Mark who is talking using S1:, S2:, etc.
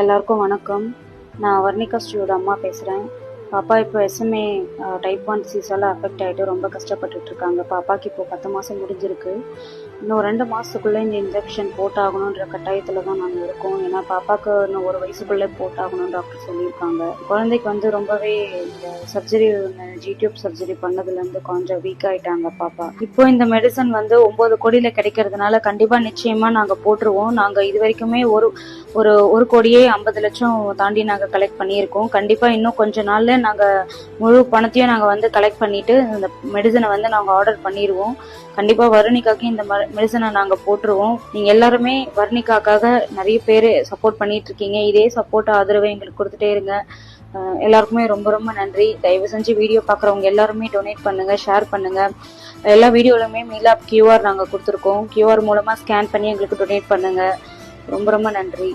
S1: எல்லாருக்கும் வணக்கம். நான் வர்ணிகா ஸ்ரீயோட அம்மா பேசுகிறேன் பாப்பா இப்போ எஸ்எம்ஏ டைப் ஒன் சீஸால் அஃபெக்ட் ஆகிட்டு ரொம்ப கஷ்டப்பட்டுட்டு இருக்காங்க. பாப்பாக்கு இப்போ பத்து மாதம் முடிஞ்சிருக்கு. இன்னும் ரெண்டு மாதத்துக்குள்ளே இந்த இன்ஜெக்ஷன் போட்டாகணுன்ற கட்டாயத்தில் தான் நாங்கள் இருக்கோம். ஏன்னா பாப்பாவுக்கு இன்னும் ஒரு வயசுக்குள்ளே போட்டாகணும் டாக்டர் சொல்லியிருக்காங்க. குழந்தைக்கு வந்து ரொம்பவே இந்த சர்ஜரி ஜிடியூப் சர்ஜரி பண்ணதுலேருந்து கொஞ்சம் வீக் ஆகிட்டாங்க பாப்பா. இப்போ இந்த மெடிசன் வந்து ஒம்பது கோடியில் கிடைக்கிறதுனால கண்டிப்பாக நிச்சயமாக நாங்கள் போட்டுருவோம். நாங்கள் இது வரைக்குமே ஒரு ஒரு ஒரு கோடியே ஐம்பது லட்சம் தாண்டி நாங்கள் கலெக்ட் பண்ணியிருக்கோம். கண்டிப்பாக இன்னும் கொஞ்ச நாளில் நாங்கள் முழு பணத்தையும் நாங்கள் வந்து கலெக்ட் பண்ணிவிட்டு இந்த மெடிசனை வந்து நாங்கள் ஆர்டர் பண்ணிடுவோம் கண்டிப்பாக வர்ணிகாக்கு இந்த மெடிசனை நாங்கள் போட்டுருவோம். நீங்கள் எல்லாருமே வர்ணிக்காக்காக நிறைய பேர் சப்போர்ட் பண்ணிட்டு இருக்கீங்க இதே சப்போர்ட் ஆதரவை எங்களுக்கு கொடுத்துட்டே இருங்க. எல்லாருக்குமே ரொம்ப ரொம்ப நன்றி. தயவு செஞ்சு வீடியோ பார்க்குறவங்க எல்லாருமே டொனேட் பண்ணுங்க ஷேர் பண்ணுங்க. எல்லா வீடியோலுமே மீலாப் கியூஆர் நாங்கள் கொடுத்துருக்கோம். கியூஆர் மூலமாக ஸ்கேன் பண்ணி எங்களுக்கு டொனேட் பண்ணுங்க. ரொம்ப ரொம்ப நன்றி.